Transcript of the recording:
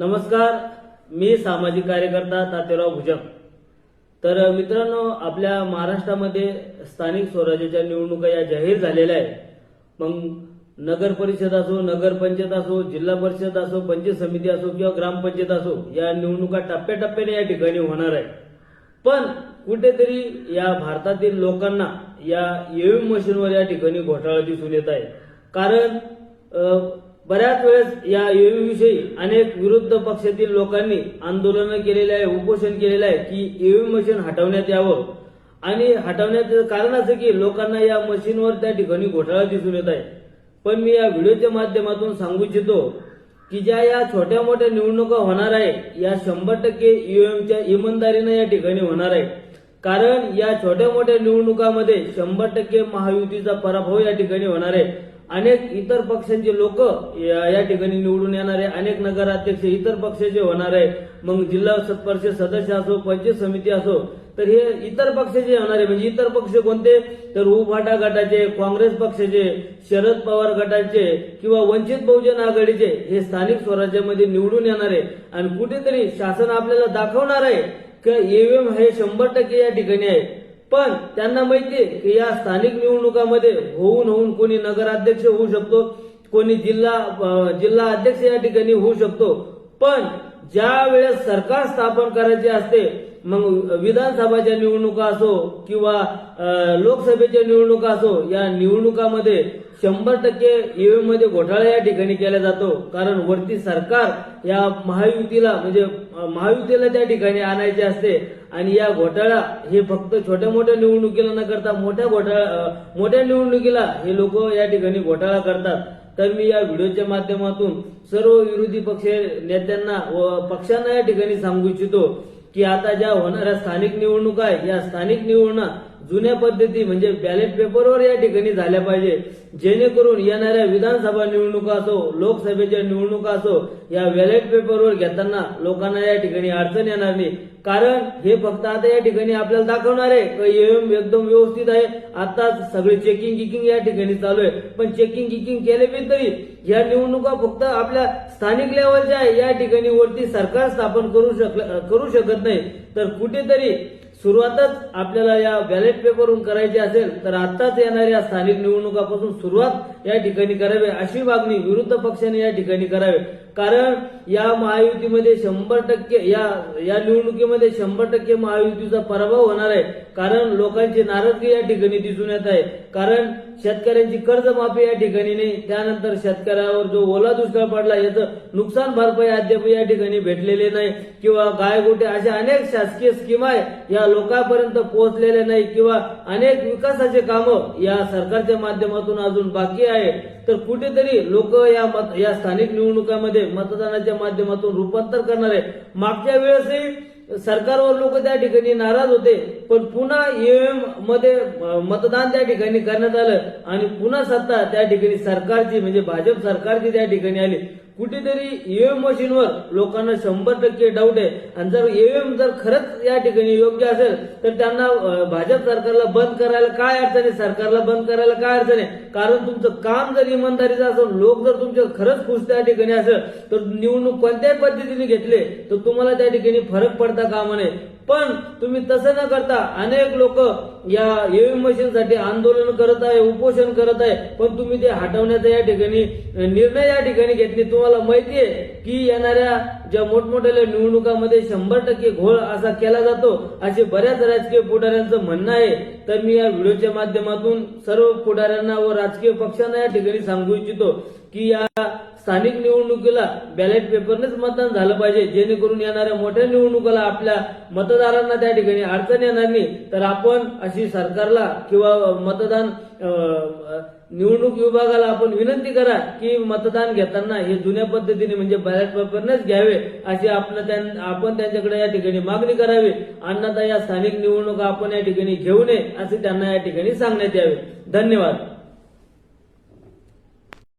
नमस्कार मी सामाजिक कार्यकर्ता तातेराव भुजंग. तर मित्रांनो आपल्या महाराष्ट्रामध्ये स्थानिक स्वराज्याच्या निवडणुका या जाहीर झालेल्या आहेत. मग नगर परिषद असो नगरपंचायत असो जिल्हा परिषद असो पंचायत समिती असो किंवा ग्रामपंचायत असो या निवडणुका टप्प्याटप्प्याने या ठिकाणी होणार आहे पण कुठेतरी या भारतातील लोकांना या ईव्हीएम मशीनवर या ठिकाणी घोटाळा दिसून येत आहे. कारण बऱ्याच वेळेस या ईव्हीएम अनेक विरुद्ध पक्षातील लोकांनी आंदोलनं केलेले आहे उपोषण केलेलं आहे की ईव्हीएम मशीन हटवण्यात यावं. आणि हटवण्याचं कारण असं की लोकांना या मशीनवर त्या ठिकाणी घोटाळा दिसून येत आहे. पण मी या व्हिडिओच्या माध्यमातून सांगू इच्छितो की ज्या या छोट्या मोठ्या निवडणुका होणार आहे या शंभर टक्के ईव्हीएमच्या इमानदारीनं या ठिकाणी होणार आहे. कारण या छोट्या मोठ्या निवडणुकामध्ये शंभर टक्के महायुतीचा पराभव या ठिकाणी होणार आहे. अनेक इतर पक्षांचे लोक या ठिकाणी निवडून येणार आहे अनेक नगराध्यक्ष इतर पक्षाचे होणार आहे. मग जिल्हा परिषद सदस्य असो पंचायत समिती असो तर हे इतर पक्षाचे होणार आहे. म्हणजे इतर पक्ष कोणते? तर उभाटा गटाचे काँग्रेस पक्षाचे शरद पवार गटाचे किंवा वंचित बहुजन आघाडीचे हे स्थानिक स्वराज्यामध्ये निवडून येणार आहे. आणि कुठेतरी शासन आपल्याला दाखवणार आहे की एव्हीएम हे शंभर टक्के या ठिकाणी आहे. पण त्यांना माहितीये की या स्थानिक निवडणुकामध्ये होऊन होऊन कोणी नगराध्यक्ष होऊ शकतो कोणी जिल्हा जिल्हा अध्यक्ष या ठिकाणी होऊ शकतो. पण ज्या वेळेस सरकार स्थापन करायचे असते मग विधानसभाच्या निवडणुका असो किंवा लोकसभेच्या निवडणुका असो या निवडणुकामध्ये शंभर टक्के ईव्हीएममध्ये घोटाळा या ठिकाणी केला जातो. कारण वरती सरकार या महायुतीला म्हणजे महायुतीला त्या ठिकाणी आणायचे असते. आणि या घोटाळा हे फक्त छोट्या मोठ्या निवडणुकीला न करता मोठ्या घोटाळा मोठ्या निवडणुकीला हे लोक या ठिकाणी घोटाळा करतात. तर मी या व्हिडिओच्या माध्यमातून सर्व विरोधी पक्ष नेत्यांना व पक्षांना या ठिकाणी सांगू इच्छितो की आता ज्या होणाऱ्या स्थानिक निवडणुका आहे या स्थानिक निवडणुका जुन्या पद्धती म्हणजे बॅलेट पेपरवर या ठिकाणी झाल्या पाहिजे. जेणेकरून येणाऱ्या विधानसभा निवडणुका असो लोकसभेच्या निवडणुका असो या बॅलेट पेपरवर घेताना लोकांना या ठिकाणी अडचण येणार नाही. कारण हे फक्त आता या ठिकाणी आपल्याला दाखवणार आहे एम एकदम व्यवस्थित आहे. आता सगळे चेकिंग गिकिंग या ठिकाणी चालू आहे. पण चेकिंग गिकिंग केले बी तरी या निवडणुका फक्त आपल्या स्थानिक लेवलच्या आहे या ठिकाणी वरती सरकार स्थापन करू शक करू शकत नाही. तर कुठेतरी सुरुवातच आपल्याला या बॅलेट पेपरवरून करायची असेल तर आताच येणाऱ्या स्थानिक निवडणुकापासून सुरुवात या ठिकाणी करावी अशी मागणी विरुद्ध पक्षाने या ठिकाणी करावी. कारण या महायुतीमध्ये शंभर टक्के या या निवडणुकीमध्ये शंभर टक्के महायुतीचा पराभव होणार आहे. कारण लोकांची नाराजगी या ठिकाणी दिसून येत आहे. कारण शेतकऱ्यांची कर्जमाफी या ठिकाणी नाही त्यानंतर शेतकऱ्यावर जो ओला दुष्काळ पडला याचं नुकसान भरपाई अद्याप या ठिकाणी भेटलेले नाही. किंवा गायगोटे अशा अनेक शासकीय स्कीम आहे या लोकांपर्यंत पोहोचलेल्या नाही. किंवा अनेक विकासाचे कामं या सरकारच्या माध्यमातून अजून बाकी आहे. तर कुठेतरी लोक या मत या स्थानिक निवडणुकामध्ये मतदानाच्या माध्यमातून रूपांतर करणार आहे. मागच्या वेळेसही सरकारवर लोक त्या ठिकाणी नाराज होते पण पुन्हा ईव्हीएममध्ये मतदान त्या ठिकाणी करण्यात आलं आणि पुन्हा सत्ता त्या ठिकाणी सरकारची म्हणजे भाजप सरकारची त्या ठिकाणी आली. कुठेतरी ईव्हीएम मशीनवर लोकांना शंभर टक्के डाऊट आहे. आणि जर ईव्हीएम जर खरंच या ठिकाणी योग्य असेल तर त्यांना भाजप सरकारला बंद करायला काय अडचण आहे? सरकारला बंद करायला काय अडचण आहे? कारण तुमचं काम जर इमानदारीचं असेल लोक जर तुमचे खरंच खुश त्या ठिकाणी असेल तर निवडणूक कोणत्याही पद्धतीने घेतले तर तुम्हाला त्या ठिकाणी फरक पडता कामा नये. पण तुम्ही तसं न करता अनेक लोक या ईव्हीएम मशीनसाठी आंदोलन करत आहे उपोषण करत आहे. पण तुम्ही ते हटवण्याचा या ठिकाणी निर्णय या ठिकाणी घेतले. तुम्हाला माहिती आहे की येणाऱ्या ज्या मोठमोठ्या निवडणुकामध्ये शंभर टक्के घोळ असा केला जातो असे बऱ्याच राजकीय पुढाऱ्यांचं म्हणणं आहे. तर मी या व्हिडिओच्या माध्यमातून सर्व पुढाऱ्यांना व राजकीय पक्षांना या ठिकाणी सांगू इच्छितो. की या स्थानिक निवडणुकीला बॅलेट पेपरनेच मतदान झालं पाहिजे. जेणेकरून येणाऱ्या मोठ्या निवडणुकीला आपल्या मतदारांना त्या ठिकाणी अडचण येणार नाही. तर आपण अशी सरकारला किंवा मतदान निवडणूक विभागाला आपण विनंती करा की मतदान घेताना हे जुन्या पद्धतीने म्हणजे बॅलेट पेपरनेच घ्यावे अशी आपण त्यां- आपण त्यांच्याकडे या ठिकाणी मागणी करावी. अन्यथा या स्थानिक निवडणुका आपण या ठिकाणी घेऊ नये असे त्यांना या ठिकाणी सांगण्यात यावे. धन्यवाद.